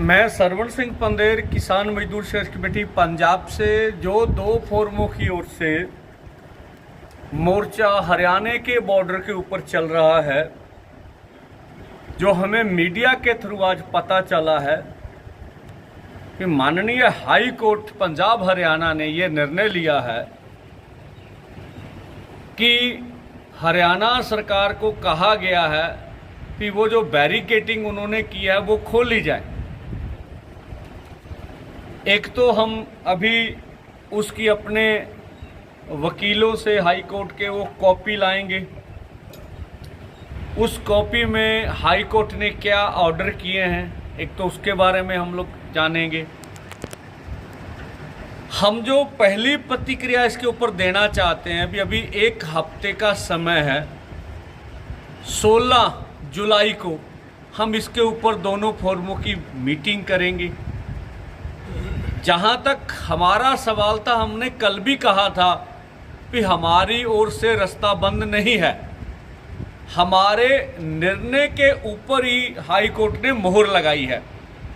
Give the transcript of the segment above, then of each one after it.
मैं सरवण सिंह पंदेर, किसान मजदूर शेष कमेटी पंजाब से, जो दो फोरमों की ओर से मोर्चा हरियाणा के बॉर्डर के ऊपर चल रहा है, जो हमें मीडिया के थ्रू आज पता चला है कि माननीय हाई कोर्ट पंजाब हरियाणा ने ये निर्णय लिया है कि हरियाणा सरकार को कहा गया है कि वो जो बैरिकेटिंग उन्होंने की है, वो खोली जाए। एक तो हम अभी उसकी अपने वकीलों से हाई कोर्ट के वो कॉपी लाएँगे। उस कॉपी में हाई कोर्ट ने क्या ऑर्डर किए हैं, एक तो उसके बारे में हम लोग जानेंगे। हम जो पहली प्रतिक्रिया इसके ऊपर देना चाहते हैं, अभी अभी एक हफ़्ते का समय है। 16 जुलाई को हम इसके ऊपर दोनों फोरमों की मीटिंग करेंगे। जहाँ तक हमारा सवाल था, हमने कल भी कहा था कि हमारी ओर से रास्ता बंद नहीं है। हमारे निर्णय के ऊपर ही हाई कोर्ट ने मोहर लगाई है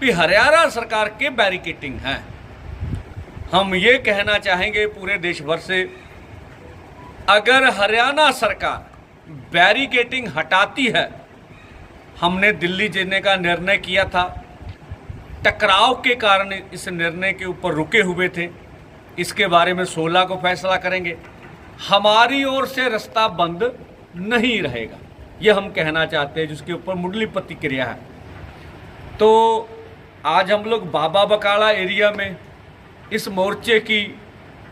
कि हरियाणा सरकार के बैरिकेटिंग हैं। हम ये कहना चाहेंगे पूरे देश भर से, अगर हरियाणा सरकार बैरिकेटिंग हटाती है, हमने दिल्ली जाने का निर्णय किया था। टकराव के कारण इस निर्णय के ऊपर रुके हुए थे। इसके बारे में 16 को फैसला करेंगे। हमारी ओर से रास्ता बंद नहीं रहेगा। ये हम कहना चाहते हैं, जिसके ऊपर मुडली प्रतिक्रिया है। तो आज हम लोग बाबा बकाला एरिया में इस मोर्चे की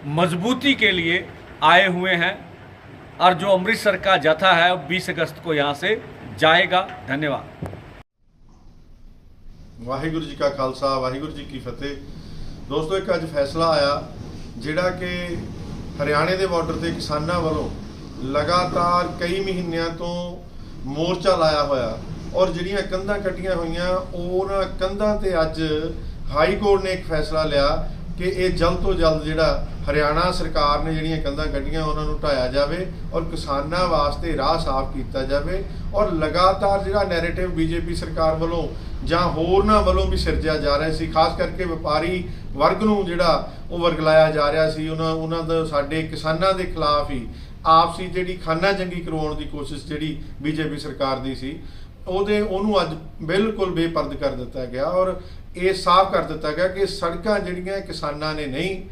मजबूती के लिए आए हुए हैं और जो अमृतसर का जथा है 20 अगस्त को यहाँ से जाएगा। धन्यवाद। ਵਾਹਿਗੁਰੂ ਜੀ ਕਾ ਖਾਲਸਾ, ਵਾਹਿਗੁਰੂ ਜੀ ਕੀ ਫਤਿਹ। ਦੋਸਤੋ, ਇੱਕ ਅੱਜ ਫੈਸਲਾ ਆਇਆ, ਜਿਹੜਾ ਕਿ ਹਰਿਆਣੇ ਦੇ ਬਾਰਡਰ ਤੇ ਕਿਸਾਨਾਂ ਵੱਲੋਂ ਲਗਾਤਾਰ ਕਈ ਮਹੀਨਿਆਂ ਤੋਂ ਮੋਰਚਾ ਲਾਇਆ ਹੋਇਆ ਔਰ ਜਿਹੜੀਆਂ ਕੰਧਾਂ ਕੱਟੀਆਂ ਹੋਈਆਂ, ਉਹਨਾਂ ਕੰਧਾਂ ਤੇ ਅੱਜ ਹਾਈ ਕੋਰਟ ਨੇ ਇੱਕ ਫੈਸਲਾ ਲਿਆ ਕਿ ਇਹ ਜਲਦ ਤੋਂ ਜਲਦ ਜਿਹੜਾ ਹਰਿਆਣਾ ਸਰਕਾਰ ਨੇ ਜਿਹੜੀਆਂ ਕੰਧਾਂ ਕੱਢੀਆਂ, ਉਹਨਾਂ ਨੂੰ ਢਾਇਆ ਜਾਵੇ ਔਰ ਕਿਸਾਨਾਂ ਵਾਸਤੇ ਰਾਹ ਸਾਫ਼ ਕੀਤਾ ਜਾਵੇ ਔਰ ਲਗਾਤਾਰ ਜਿਹੜਾ ਨੈਰੇਟਿਵ ਬੀਜੇਪੀ ਸਰਕਾਰ ਵੱਲੋਂ ਜਾਂ ਹੋਰਨਾਂ ਵੱਲੋਂ ਵੀ ਸਿਰਜਿਆ ਜਾ ਰਿਹਾ ਸੀ, ਖਾਸ ਕਰਕੇ ਵਪਾਰੀ ਵਰਗ ਨੂੰ ਜਿਹੜਾ ਉਹ ਵਰਗਲਾਇਆ ਜਾ ਰਿਹਾ ਸੀ, ਉਹਨਾਂ ਉਹਨਾਂ ਦਾ ਸਾਡੇ ਕਿਸਾਨਾਂ ਦੇ ਖਿਲਾਫ ਹੀ ਆਪਸੀ ਜਿਹੜੀ ਖਾਨਾ ਜੰਗੀ ਕਰਵਾਉਣ ਦੀ ਕੋਸ਼ਿਸ਼ ਜਿਹੜੀ ਬੀਜੇਪੀ ਸਰਕਾਰ ਦੀ ਸੀ, ਉਹਦੇ, ਉਹਨੂੰ ਅੱਜ ਬਿਲਕੁਲ ਬੇਪਰਦ ਕਰ ਦਿੱਤਾ ਗਿਆ ਔਰ ਇਹ ਸਾਫ਼ ਕਰ ਦਿੱਤਾ ਗਿਆ ਕਿ ਸੜਕਾਂ ਜਿਹੜੀਆਂ ਕਿਸਾਨਾਂ ਨੇ ਨਹੀਂ,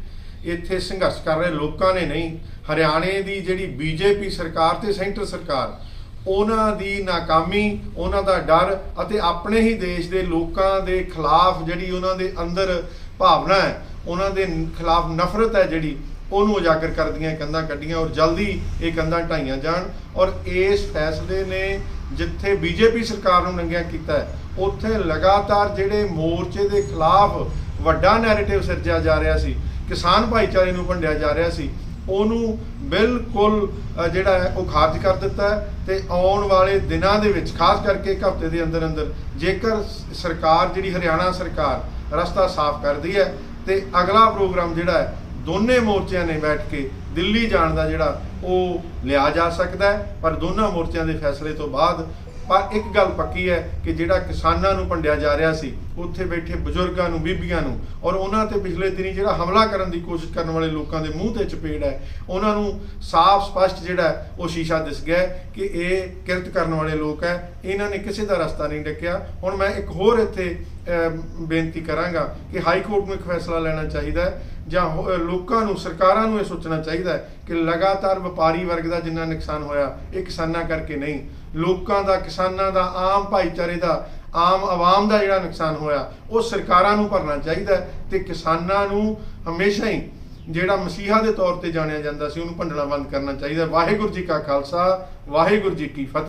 ਇੱਥੇ ਸੰਘਰਸ਼ ਕਰ ਰਹੇ ਲੋਕਾਂ ਨੇ ਨਹੀਂ, ਹਰਿਆਣੇ ਦੀ ਜਿਹੜੀ ਬੀਜੇਪੀ ਸਰਕਾਰ ਤੇ ਸੈਂਟਰ ਸਰਕਾਰ, ਉਹਨਾਂ ਦੀ ਨਾਕਾਮੀ, ਉਹਨਾਂ ਦਾ ਡਰ ਅਤੇ ਆਪਣੇ ਹੀ ਦੇਸ਼ ਦੇ ਲੋਕਾਂ ਦੇ ਖਿਲਾਫ ਜਿਹੜੀ ਉਹਨਾਂ ਦੇ ਅੰਦਰ ਭਾਵਨਾ ਹੈ, ਉਹਨਾਂ ਦੇ ਖਿਲਾਫ ਨਫ਼ਰਤ ਹੈ ਜਿਹੜੀ, ਉਹਨੂੰ ਉਜਾਗਰ ਕਰਦੀਆਂ ਕੰਧਾਂ ਕੱਢੀਆਂ ਔਰ ਜਲਦੀ ਇਹ ਕੰਧਾਂ ਢਾਈਆਂ ਜਾਣ ਔਰ ਇਸ ਫੈਸਲੇ ਨੇ ਜਿੱਥੇ ਬੀਜੇਪੀ ਸਰਕਾਰ ਨੂੰ ਨੰਗਿਆ ਕੀਤਾ ਹੈ, ਉੱਥੇ ਲਗਾਤਾਰ ਜਿਹੜੇ ਮੋਰਚੇ ਦੇ ਖਿਲਾਫ ਵੱਡਾ ਨੈਰੇਟਿਵ ਸਿਰਜਿਆ ਜਾ ਰਿਹਾ ਸੀ, ਕਿਸਾਨ ਭਾਈਚਾਰੇ ਨੂੰ ਵੰਡਿਆ ਜਾ ਰਿਹਾ ਸੀ, ਉਹਨੂੰ ਬਿਲਕੁਲ ਜਿਹੜਾ ਹੈ, ਉਹ ਖਾਰਜ ਕਰ ਦਿੱਤਾ ਹੈ ਤੇ ਆਉਣ ਵਾਲੇ ਦਿਨਾਂ ਦੇ ਵਿੱਚ, ਖਾਸ ਕਰਕੇ ਇੱਕ ਹਫ਼ਤੇ ਦੇ ਅੰਦਰ ਅੰਦਰ, ਜੇਕਰ ਸਰਕਾਰ ਜਿਹੜੀ ਹਰਿਆਣਾ ਸਰਕਾਰ ਰਸਤਾ ਸਾਫ਼ ਕਰਦੀ ਹੈ ਤੇ ਅਗਲਾ ਪ੍ਰੋਗਰਾਮ ਜਿਹੜਾ ਹੈ, ਦੋਨੇ ਮੋਰਚਿਆਂ ਨੇ ਬੈਠ ਕੇ ਦਿੱਲੀ ਜਾਣ ਦਾ ਜਿਹੜਾ ਉਹ ਲਿਆ ਜਾ ਸਕਦਾ ਹੈ, ਪਰ ਦੋਨਾਂ ਮੋਰਚਿਆਂ ਦੇ ਫੈਸਲੇ ਤੋਂ ਬਾਅਦ, ਪਰ ਇੱਕ ਗੱਲ ਪੱਕੀ ਹੈ ਕਿ ਜਿਹੜਾ ਕਿਸਾਨਾਂ ਨੂੰ ਭੰਡਿਆ ਜਾ ਰਿਹਾ ਸੀ ਉੱਥੇ ਬੈਠੇ ਬਜ਼ੁਰਗਾਂ ਨੂੰ, ਬੀਬੀਆਂ ਨੂੰ ਔਰ ਉਹਨਾਂ ਤੇ ਪਿਛਲੇ ਦਿਨੀ ਜਿਹੜਾ ਹਮਲਾ ਕਰਨ ਦੀ ਕੋਸ਼ਿਸ਼ ਕਰਨ ਵਾਲੇ ਲੋਕਾਂ ਦੇ ਮੂੰਹ ਤੇ ਚਪੇੜ ਹੈ, ਉਹਨਾਂ ਨੂੰ ਸਾਫ਼ ਸਪਸ਼ਟ ਜਿਹੜਾ ਉਹ ਸ਼ੀਸ਼ਾ ਦਿਸ ਗਿਆ ਕਿ ਇਹ ਕਿਰਤ ਕਰਨ ਵਾਲੇ ਲੋਕ ਹੈ, ਇਹਨਾਂ ਨੇ ਕਿਸੇ ਦਾ ਰਸਤਾ ਨਹੀਂ ਡੱਕਿਆ। ਹੁਣ ਮੈਂ ਇੱਕ ਹੋਰ ਇੱਥੇ ਬੇਨਤੀ ਕਰਾਂਗਾ ਕਿ ਹਾਈ ਕੋਰਟ ਨੂੰ ਇੱਕ ਫੈਸਲਾ ਲੈਣਾ ਚਾਹੀਦਾ ਹੈ, ਜਾਂ ਲੋਕਾਂ ਨੂੰ, ਸਰਕਾਰਾਂ ਨੂੰ ਇਹ ਸੋਚਣਾ ਚਾਹੀਦਾ ਹੈ ਕਿ ਲਗਾਤਾਰ ਵਪਾਰੀ ਵਰਗ ਦਾ ਜਿੰਨਾ ਨੁਕਸਾਨ ਹੋਇਆ, ਇਹ ਕਿਸਾਨਾਂ ਕਰਕੇ ਨਹੀਂ। ਲੋਕਾਂ ਦਾ, ਕਿਸਾਨਾਂ ਦਾ, ਆਮ ਭਾਈਚਾਰੇ ਦਾ ਆਮ ਆਵਾਮ ਦਾ ਜਿਹੜਾ ਨੁਕਸਾਨ ਹੋਇਆ, ਉਹ ਸਰਕਾਰਾਂ ਨੂੰ ਭਰਨਾ ਚਾਹੀਦਾ ਹੈ ਤੇ ਕਿਸਾਨਾਂ ਨੂੰ ਹਮੇਸ਼ਾ ਹੀ ਜਿਹੜਾ ਮਸੀਹਾ ਦੇ ਤੌਰ ਤੇ ਜਾਣਿਆ ਜਾਂਦਾ ਸੀ, ਉਹਨੂੰ ਭੰਡਣਾ ਬੰਦ ਕਰਨਾ ਚਾਹੀਦਾ ਵਾਹਿਗੁਰੂ ਜੀ ਕਾ ਖਾਲਸਾ, ਵਾਹਿਗੁਰੂ ਜੀ ਕੀ ਫਤਿਹ।